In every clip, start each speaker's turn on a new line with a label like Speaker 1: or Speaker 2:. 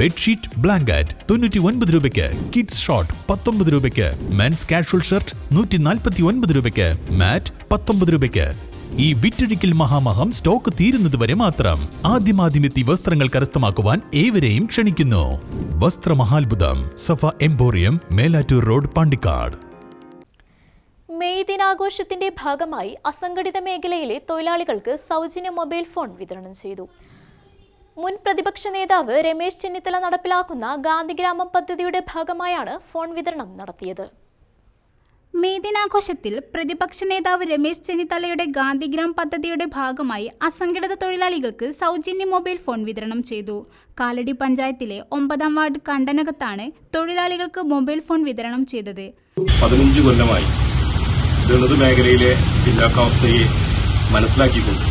Speaker 1: bedsheet blanket തൊണ്ണൂറ്റി ഒൻപത് രൂപയ്ക്ക് കിഡ്സ് ഷോർട്ട് പത്തൊമ്പത് രൂപയ്ക്ക് മെൻസ് കാഷ്വൽ ഷർട്ട് നൂറ്റി നാൽപ്പത്തി ഒൻപത് രൂപയ്ക്ക് മാറ്റ് പത്തൊമ്പത് രൂപയ്ക്ക് ഈ വിറ്റഴിക്കൽ മഹാമഹം സ്റ്റോക്ക് തീരുന്നതുവരെ മാത്രം ആദ്യമാദ്യമെത്തി വസ്ത്രങ്ങൾ കരസ്ഥമാക്കുവാൻ ഏവരെയും ക്ഷണിക്കുന്നു വസ്ത്രമഹാത്ഭുതം Safa emporium Melattur road Pandikkad
Speaker 2: May ദിനാഘോഷത്തിന്റെ ഭാഗമായി അസംഘടിത മേഖലയിലെ തൊഴിലാളികൾക്ക് സൗജന്യ മൊബൈൽ ഫോൺ വിതരണം ചെയ്തു മുൻ പ്രതിപക്ഷ നേതാവ് രമേശ് ചെന്നിത്തല നടപ്പിലാക്കുന്ന ഗാന്ധിഗ്രാമം പദ്ധതിയുടെ ഭാഗമായാണ് ഫോൺ വിതരണം നടത്തിയത്
Speaker 3: മെയ് ദിനാഘോഷത്തിൽ പ്രതിപക്ഷ നേതാവ് രമേശ് ചെന്നിത്തലയുടെ ഗാന്ധിഗ്രാം പദ്ധതിയുടെ ഭാഗമായി അസംഘടിത തൊഴിലാളികൾക്ക് സൗജന്യ മൊബൈൽ ഫോൺ വിതരണം ചെയ്തു കാലടി പഞ്ചായത്തിലെ ഒമ്പതാം വാർഡ് കണ്ടനകത്താണ് തൊഴിലാളികൾക്ക് മൊബൈൽ ഫോൺ വിതരണം ചെയ്തത്
Speaker 4: പതിനഞ്ച് കൊല്ലമായി ദളിത് മേഖലയിലെ പിന്നാക്കാവസ്ഥയെ മനസ്സിലാക്കിക്കൊണ്ട്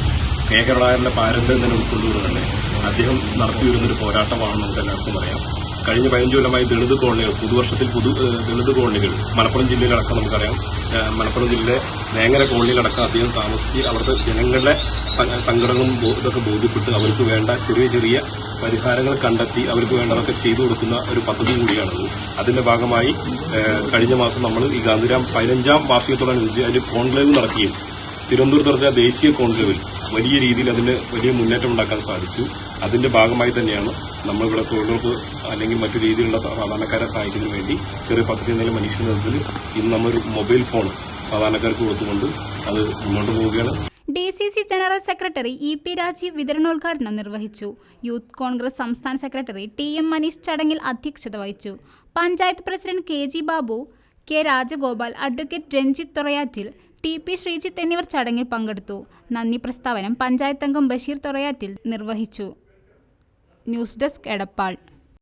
Speaker 4: കേരള പാരമ്പര്യം തന്നെ ഉൾക്കൊണ്ടുകൊണ്ട് തന്നെ അദ്ദേഹം വരുന്നൊരു പോരാട്ടമാണെന്ന് നമുക്ക് എല്ലാവർക്കും പറയാം കഴിഞ്ഞ പതിനഞ്ച് കൊല്ലമായി ദളിത് കോളനികൾ പുതുവർഷത്തിൽ പുതു ദളിത് കോളനികൾ മലപ്പുറം ജില്ലയിലടക്കം നമുക്കറിയാം മലപ്പുറം ജില്ലയിലെ വേങ്ങര കോളനിയിലടക്കം അദ്ദേഹം താമസിച്ച് അവിടുത്തെ ജനങ്ങളുടെ സംഘടനകളും ഇതൊക്കെ ബോധ്യപ്പെട്ട് അവർക്ക് വേണ്ട ചെറിയ ചെറിയ പരിഹാരങ്ങൾ കണ്ടെത്തി അവർക്ക് വേണ്ടതൊക്കെ ചെയ്തു കൊടുക്കുന്ന ഒരു പദ്ധതി കൂടിയാണത് അതിന്റെ ഭാഗമായി കഴിഞ്ഞ മാസം നമ്മൾ ഈ ഗാന്ധിരാം പതിനഞ്ചാം വാർഷികത്തോടനുസരിച്ച് അതിന്റെ കോൺക്ലേവ് നടത്തിയും തിരുവനന്തപുരത്ത് നടത്തിയ ദേശീയ കോൺക്ലേവിൽ വലിയ രീതിയിൽ അതിന് വലിയ മുന്നേറ്റം ഉണ്ടാക്കാൻ സാധിച്ചു അതിന്റെ ഭാഗമായി തന്നെയാണ് നമ്മൾ ഇവിടെ തൊഴിലുറപ്പ് അല്ലെങ്കിൽ മറ്റു രീതിയിലുള്ള സാധാരണക്കാരെ സഹായിക്കുന്നതിന് വേണ്ടി ചെറിയ പദ്ധതി എന്നാലും മനുഷ്യ നേതൃത്വത്തിൽ ഇന്ന് നമ്മളൊരു മൊബൈൽ ഫോൺ സാധാരണക്കാർക്ക് കൊടുത്തുകൊണ്ട് അത് മുന്നോട്ട് പോവുകയാണ്
Speaker 5: D C C general secretary E P Rajeev വിതരണോദ്ഘാടനം നിർവഹിച്ചു യൂത്ത് കോൺഗ്രസ് സംസ്ഥാന സെക്രട്ടറി ടി എം മനീഷ് ചടങ്ങിൽ അധ്യക്ഷത വഹിച്ചു panchayat president K G Babu K Rajagopal advocate Ranjith Thorayattil T P Sreejith എന്നിവർ ചടങ്ങിൽ പങ്കെടുത്തു നന്ദി പ്രസ്താവനം പഞ്ചായത്തംഗം ബഷീർ തൊറയാറ്റിൽ നിർവഹിച്ചു ന്യൂസ് ഡെസ്ക് എടപ്പാൾ